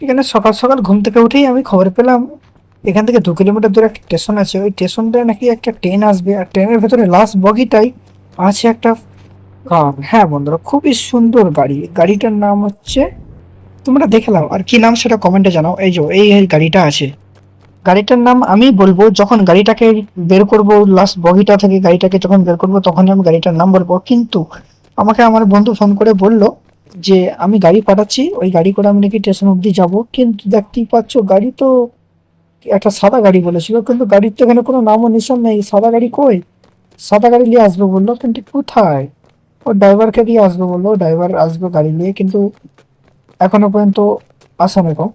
এখানে সকাল সকাল ঘুম থেকে উঠেই আমি খবর পেলাম, এখান থেকে দু কিলোমিটার দূরে একটা স্টেশন আছে। ওই স্টেশনটায় নাকি একটা ট্রেন আসবে, আর ট্রেনের ভেতরে লাস্ট বগিটাই আছে একটা কার হ্যাঁ বন্ধুরা, খুবই সুন্দর গাড়ি। গাড়িটার নাম হচ্ছে, তোমরা দেখে নাও, আর কি নাম সেটা কমেন্টে জানাও। এই যে, এই গাড়িটা আছে। গাড়িটার নাম আমি বলব, যখন গাড়িটাকে বের করব লাস্ট বগিটা থেকে গাড়িটাকে যখন বের করব, তখনই আমি গাড়িটার নাম বলব। কিন্তু আমাকে আমার বন্ধু ফোন করে বলল যে আমি গাড়ি পাঠাচ্ছি, ওই গাড়ি করে আমি নাকি স্টেশন অবধি যাব। কিন্তু দেখতেই পাচ্ছ, গাড়ি তো একটা সাদা গাড়ি বলেছিল, কিন্তু গাড়ির তো এখানে কোনো নামও নিশান নেই। সাদা গাড়ি কই? সাদা গাড়ি নিয়ে আসবে বলল, কিন্তু কোথায়? ও ড্রাইভারকে দিয়ে আসবে বলল ড্রাইভার আসবে গাড়ি নিয়ে, কিন্তু এখনও পর্যন্ত আসে না গো।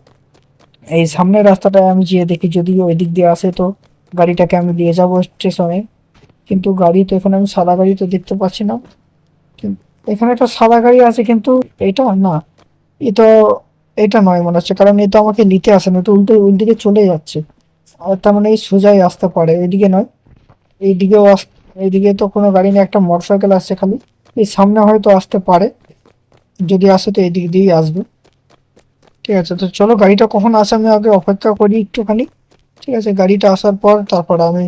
এই সামনের রাস্তাটায় আমি যেয়ে দেখি যদি ওই দিক দিয়ে আসে তো, গাড়িটাকে আমি দিয়ে যাব স্টেশনে কিন্তু গাড়ি তো এখন আমি সাদা গাড়ি তো দেখতে পাচ্ছি না। এখানে একটা সাদা গাড়ি আছে, কিন্তু এটা না। এ তো এটা নয় মনে হচ্ছে, কারণ এ তো আমাকে নিতে আসে না, তো উল্টো ওইদিকে চলে যাচ্ছে। আর তার মানে এই সোজাই আসতে পারে এদিকে নয়। এইদিকেও আস, এইদিকে তো কোনো গাড়ি নেই, একটা মোটর সাইকেল আসছে খালি। এই সামনে হয়তো আসতে পারে, যদি আসে তো এদিক দিয়েই আসবে। ঠিক আছে, তো চলো গাড়িটা কখন আসে আমি আগে অপেক্ষা করি একটুখানি। ঠিক আছে, গাড়িটা আসার পর তারপর আমি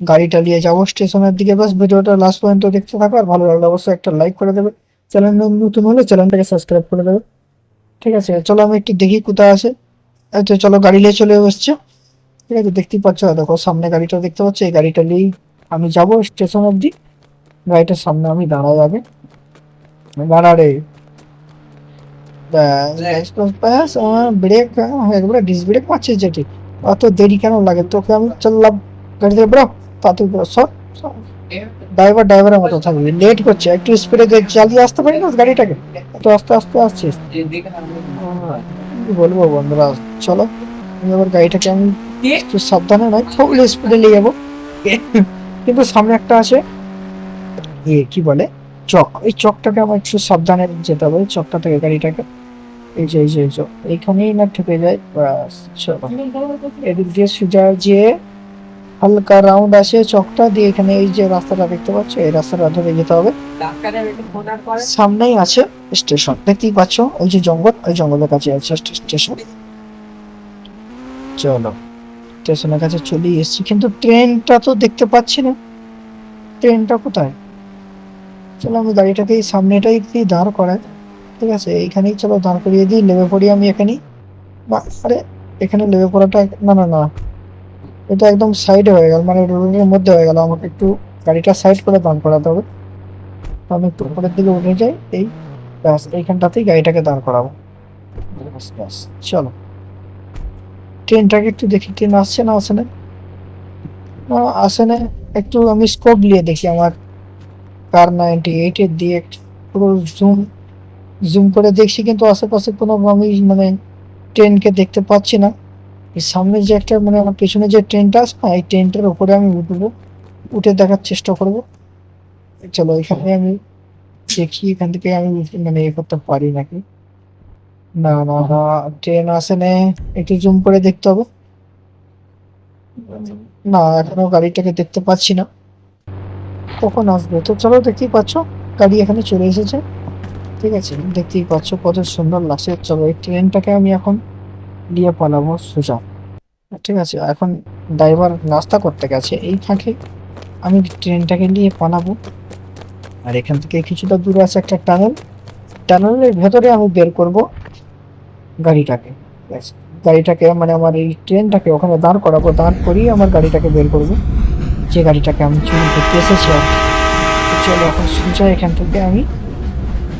গাড়িটা নিয়ে যাব স্টেশনের দিকে। বাস ভিডিওটা লাস্ট পর্যন্ত দেখতে থাকো আর ভালো লাগলে অবশ্যই একটা লাইক করে দেবে। চ্যানেল নতুন হলে চ্যানেলটাকে সাবস্ক্রাইব করে দেবে। ঠিক আছে চলো আমি একটু দেখি কোথায় আছে। তো চলো গাড়ি নিয়ে চলে এসছে। ঠিক আছে দেখতেই পাচ্ছ দেখো সামনে গাড়িটা দেখতে পাচ্ছ এই গাড়িটা নিয়েই আমি যাব স্টেশন অবধি। গাড়িটার সামনে আমি দাঁড়াই আগে। দাঁড়ারে ব্যাস ব্রেক একবারে ডিস ব্রেক মারছে যেটি। অত দেরি কেন লাগে? তোকে আমি চললাম। গাড়ি থেকে বেরো। সব ড্রাইভার ড্রাইভারের মতো থাকবি। লেট করছে একটু স্পিডে চালিয়ে আসতে পারি না গাড়িটাকে তো আস্তে আস্তে আসছিস কি বলব বন্ধুরা চলো আমি এবার গাড়িটাকে আমি একটু সাবধানে নয় ফুল স্পিডে নিয়ে যাব। কিন্তু সামনে একটা আছে এ কি বলে? চক। এই চকটাকে আমার একটু সাবধানে যেতে হবে চকটা থেকে গাড়িটাকে। এই যে এই যে এই যে এইখানেই না ঠেকে যায় চলো। এদিক দিয়ে সোজা যে হালকা রাউন্ড আছে চকটা দিয়ে এখানে এই যে রাস্তাটা দেখতে পাচ্ছ এই রাস্তাটা ধরে যেতে হবে। সামনেই আছে স্টেশন দেখতেই পাচ্ছ ওই যে জঙ্গল ওই জঙ্গলের কাছে আছে স্টেশন চলো স্টেশনের কাছে চলে এসেছি কিন্তু ট্রেনটা তো দেখতে পাচ্ছি না। ট্রেনটা কোথায়? চলো আমি গাড়িটাকে এই সামনেটাই দিয়ে দাঁড় করাই ঠিক আছে? এইখানেই চলো দাঁড় করিয়ে দিই লেবে পড়ি আমি এখানেই। বা আরে এখানে লেবে পড়াটা না না না। এটা একদম সাইডে হয়ে গেল মানে রোডের মধ্যে হয়ে গেল। আমাকে একটু গাড়িটা সাইড করে দাঁড় করাতে হবে। আমি একটু উপরের দিকে উঠে যাই, এই ব্যাস, এইখানটাতেই গাড়িটাকে দাঁড় করাবো। ব্যাস চলো। ট্রেনটাকে একটু দেখি, ট্রেন আসছে না আসে না আসে না একটু আমি স্কোপ নিয়ে দেখি আমার কার নাইনটি এইটের দিয়ে পুরো জুম জুম করে দেখছি, কিন্তু আশেপাশে কোনো আমি মানে ট্রেনকে দেখতে পাচ্ছি না। এই সামনে যে একটা মানে আমার পেছনে যে ট্রেনটা আছে না এই ট্রেনটার উপরে আমি উঠবো। উঠে দেখার চেষ্টা করব। চলো, এখানে আমি দেখি, এখান থেকে আমি মানে এ করতে পারি নাকি? না না না ট্রেন আসে না। একটু জুম করে দেখতে হবে। না, এখনও গাড়িটাকে দেখতে পাচ্ছি না। কখন আসবে? তো চলো, দেখতেই পাচ্ছ, গাড়ি এখানে চলে এসেছে। ঠিক আছে, দেখতেই পাচ্ছ, কত সুন্দর লাগছে। চলো, এই ট্রেনটাকে আমি এখন নিয়ে পালাবো, সোজা। ঠিক আছে, এখন ড্রাইভার নাস্তা করতে গেছে। এই ফাঁকে আমি ট্রেনটাকে নিয়ে পালাবো। আর এখান থেকে কিছুটা দূরে আছে একটা টানেল টানেলের ভেতরে আমি বের করব গাড়িটাকে। গাড়িটাকে মানে আমার এই ট্রেনটাকে ওখানে দাঁড় করাবো, দাঁড় করিয়ে আমার গাড়িটাকে বের করব। যে গাড়িটাকে আমি চুরি করতে এসেছি আর। চলো, এখন সোজা এখান থেকে আমি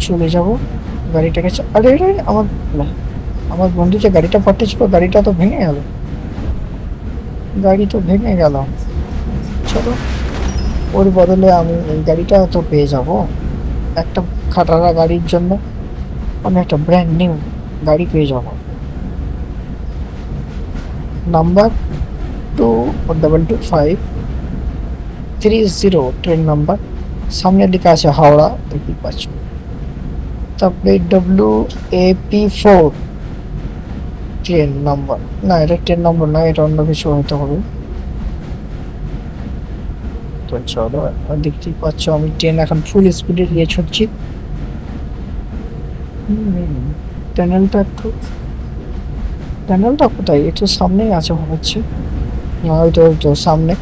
চলে যাব। গাড়িটাকে আরে, আমার আমার বন্ধু যে গাড়িটা পাঠিয়েছিল, গাড়িটা তো ভেঙে গেল। গাড়ি তো ভেঙে গেল। চলো, ওর বদলে আমি এই গাড়িটা তো পেয়ে যাব। একটা খাটারা গাড়ির জন্য আমি একটা ব্র্যান্ড নিউ গাড়ি পেয়ে যাব। Number two double two five three zero train number সামনের দিকে আছে হাওড়া, দেখতেই পাচ্ছ। তারপরে W A P four train number না এটা ট্রেন নাম্বার না, এটা অন্য কিছু হতে হবে। তো চলো দেখতেই পাচ্ছ আমি ট্রেন এখন ফুল স্পিডে নিয়ে ছুটছি টানেলটা একটু প্যানেলটা কোথায়? একটু সামনেই আছে মনে হচ্ছে। না, ওই তো ওই তো, সামনে।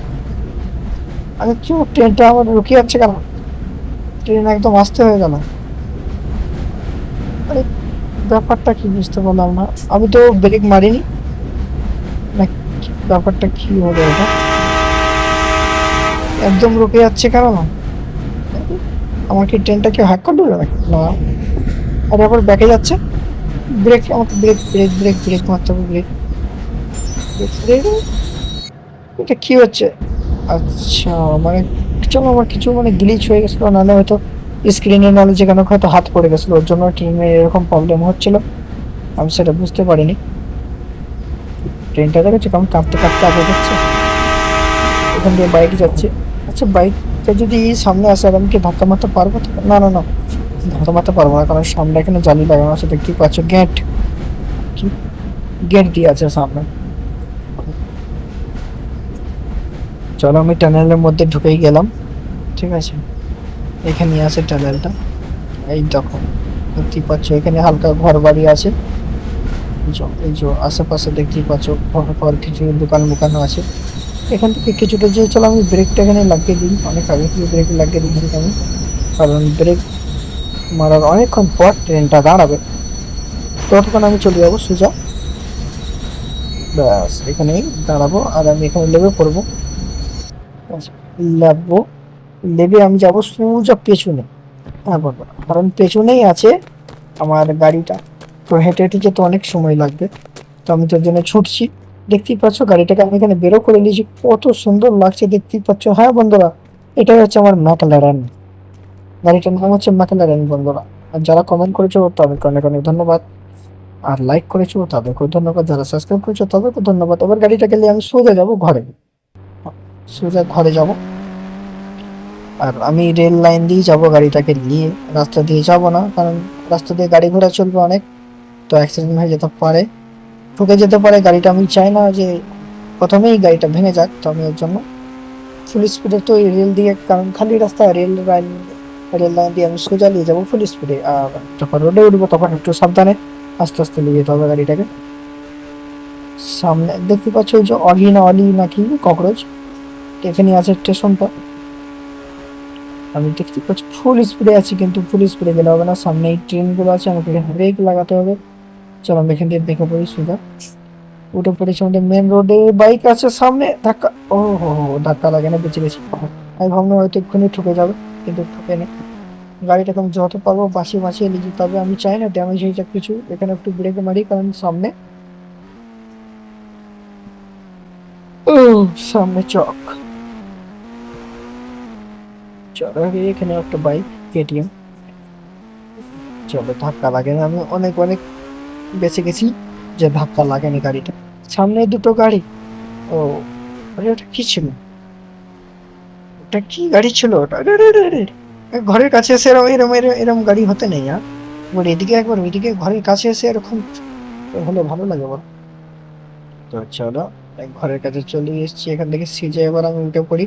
আরে, কি ট্রেনটা আমার রুকে যাচ্ছে কেন? ট্রেন একদম আসতে হয়ে গেল। আরে ব্যাপারটা কি বুঝতে পারলাম না। আমি তো ব্রেক মারিনি। না ব্যাপারটা কি হবে এটা? একদম রুকে যাচ্ছে কেন না? আমার কি ট্রেনটা কেউ হ্যাক করে দিল নাকি? না। আর আবার ব্যাকে যাচ্ছে। ব্রেক আমাকে ব্রেক ব্রেক ব্রেক ব্রেক মারতে হবে ব্রেক ব্রেক এটা কি হচ্ছে? আচ্ছা মানে চলো, আমার কিছু মানে গ্লিচ হয়ে গেছিল, নাহলে হয়তো স্ক্রিনের নাহলে যেখানে হয়তো হাত পড়ে গেছিল, ওর জন্য ট্রেনের এরকম প্রবলেম হচ্ছিল। আমি সেটা বুঝতে পারিনি। ট্রেনটা দেখেছি কেমন? কাঁপতে কাঁপতে আগে যাচ্ছে। এখান দিয়ে বাইক যাচ্ছে। আচ্ছা বাইকটা যদি সামনে আসে আর আমি কি ধাক্কা মারতে পারব? তো? না না না। ধাক্কা মারতে পারব না, কারণ সামনে এখানে জালি লাগানো আছে। দেখতেই পাচ্ছ গেট কি? গেট দিয়ে আছে সামনে। চলো, আমি টানেলের মধ্যে ঢুকেই গেলাম। ঠিক আছে। এখানে আছে টানেলটা। এই দেখো, দেখতেই পাচ্ছ, এখানে হালকা ঘর বাড়ি আছে। এই যে- আশেপাশে দেখতেই পাচ্ছ, ঘর কিছু দোকান মোকানো আছে। এখান থেকে কিছুটা যে চলো আমি ব্রেকটা এখানে লাগিয়ে দিই। অনেক আগে থেকে ব্রেক লাগিয়ে দিয়েছি আমি। কারণ ব্রেক মারার অনেকক্ষণ পর ট্রেনটা দাঁড়াবে। ততক্ষণ আমি চলে যাব, সোজা। ব্যাস, এখানেই দাঁড়াবো, আর আমি এখানে লেবে পড়ব। লেবো লেবে আমি যাব সোজা পেছনে। হ্যাঁ বলব কারণ পেছনেই আছে আমার গাড়িটা। তো হেঁটে হেঁটে যেতে অনেক সময় লাগবে। তো আমি তোর জন্য ছুটছি। দেখতেই পাচ্ছ গাড়িটাকে আমি এখানে বেরো করে নিয়েছি। কত সুন্দর লাগছে, দেখতেই পাচ্ছ। হ্যাঁ বন্ধুরা, এটাই হচ্ছে আমার ম্যাকলারেন। গাড়িটার নাম হচ্ছে ম্যাকলারেন, বন্ধুরা। আর যারা কমেন্ট করেছ, তাদেরকে অনেক অনেক ধন্যবাদ। আর লাইক করেছ, তাদেরকেও ধন্যবাদ। যারা সাবস্ক্রাইব করেছ, তাদেরকেও ধন্যবাদ। এবার গাড়িটা গেলে আমি সোজা যাব ঘরে। সোজা ঘরে যাব। আর আমি রেল লাইন দিয়ে যাব গাড়িটাকে নিয়ে। রাস্তা দিয়ে যাব না, কারণ রাস্তা দিয়ে গাড়ি ঘোড়া চলবে অনেক, তো অ্যাক্সিডেন্ট হয়ে যেতে পারে। ঠুকে যেতে পারে, গাড়িটা আমি চাই না যে প্রথমেই গাড়িটা ভেঙে যাক, তো আমি ওর জন্য ফুল স্পিডে তো রেল দিয়ে, কারণ খালি রাস্তা রেল লাইন রেল লাইন দিয়ে আমি সোজা নিয়ে যাব ফুল স্পিডে আর যখন রোডে উঠবো তখন একটু সাবধানে আস্তে আস্তে নিয়ে যেতে হবে গাড়িটাকে। সামনে, দেখতে পাচ্ছ যে অলি না অলি নাকি, ককরোচ, এখানে আছে স্টেশনটা আমি দেখতে পাচ্ছি ফুল স্পিডে আছি, কিন্তু ফুল স্পিডে গেলে হবে না। সামনে এই ট্রেনগুলো আছে, আমাকে ব্রেক লাগাতে হবে। চলো আমি এখান দিয়ে দেখে পড়ি, সোজা। উঠে পড়েছি আমাদের মেন রোডে বাইক আছে সামনে, ধাক্কা। ও হো হো ধাক্কা লাগে না, বেঁচে গেছি। আমি ভাবলাম হয়তো এক্ষুনি ঠুকে যাবে, কিন্তু ঠুকে নেই। গাড়িটাকে আমি যত পারব বাঁচিয়ে বাঁচিয়ে নিয়ে যেতে হবে। আমি চাই না ড্যামেজ হয়ে যাক কিছু, এখানে একটু ব্রেক মারি, কারণ সামনে ও সামনে চক। চলো এখানে একটা বাইক কেটিএম চলো, ধাক্কা লাগে না, আমি অনেক অনেক বেঁচে গেছি যে ধাক্কা লাগেনি গাড়িটা। সামনে দুটো গাড়ি। ও, আরে ওটা কি ছিল? ওটা কি গাড়ি ছিল? ওটা। ঘরের কাছে এসে এরম এরম এরম গাড়ি হতে নেই আর একবার এদিকে, একবার ওইদিকে, ঘরের কাছে এসে এরকম হলে ভালো লাগে বল। তো চলো, ঘরের কাছে চলে এসেছি, এখান থেকে সিজে এবার আমি উঠে পড়ি।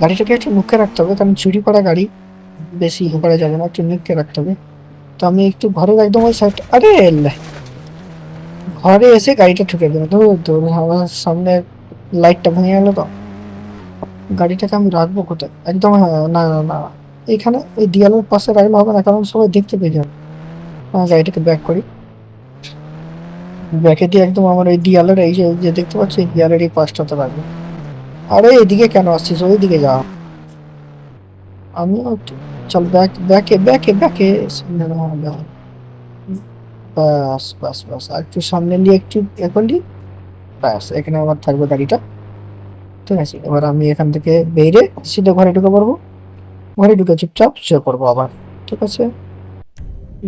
গাড়িটাকে একটু মুখে রাখতে হবে কারণ চুরি করা গাড়ি বেশি ইয়ে করা যাবে না একটু মুখে রাখতে হবে। তো আমি একটু ঘরের একদম ওই সাইড আরে। ঘরে এসে গাড়িটা ঠুকে দিল তো দূর আমার সামনে লাইটটা ভেঙে গেল তো। গাড়িটাকে আমি রাখব কোথায়? একদম হ্যাঁ, না না না। এখানে এই দেয়ালের পাশে রাখলে হবে না কারণ সবাই দেখতে পেয়ে যাবে। আমি গাড়িটাকে ব্যাক করি। ব্যাকে দিয়ে একদম আমার ওই দেয়ালের এই যে দেখতে পাচ্ছি দেয়ালের এই পাশটাতে রাখব। আরে এদিকে কেন আসছিস? ওই দিকে যা একটু চল ব্যাক ব্যাকে ব্যাকে ব্যাকে। বাস বাস বাস আর একটু সামনে নিয়ে একটু এ করলি? ব্যাস, এখানে আমার থাকবে গাড়িটা। ঠিক আছে, এবার আমি এখান থেকে বেরিয়ে সিধে ঘরে ঢুকে পড়ব। ঘরে ঢুকে চুপচাপ শুয়ে পড়ব আবার। ঠিক আছে?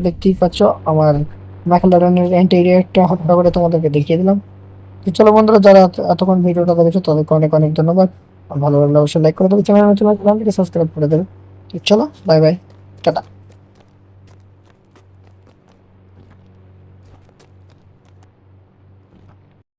দেখতেই পাচ্ছ, আমার ম্যাকলারেনের ইন্টেরিয়রটা হত্যা করে তোমাদেরকে দেখিয়ে দিলাম। চলো বন্ধুরা, যারা এতক্ষণ ভিডিওটা দেখেছ, তাদেরকে অনেক অনেক ধন্যবাদ। ভালো লাগলে অবশ্যই লাইক করে দেবে। চ্যানেল সাবস্ক্রাইব করে দেবে। চলো বাই বাই টাটা।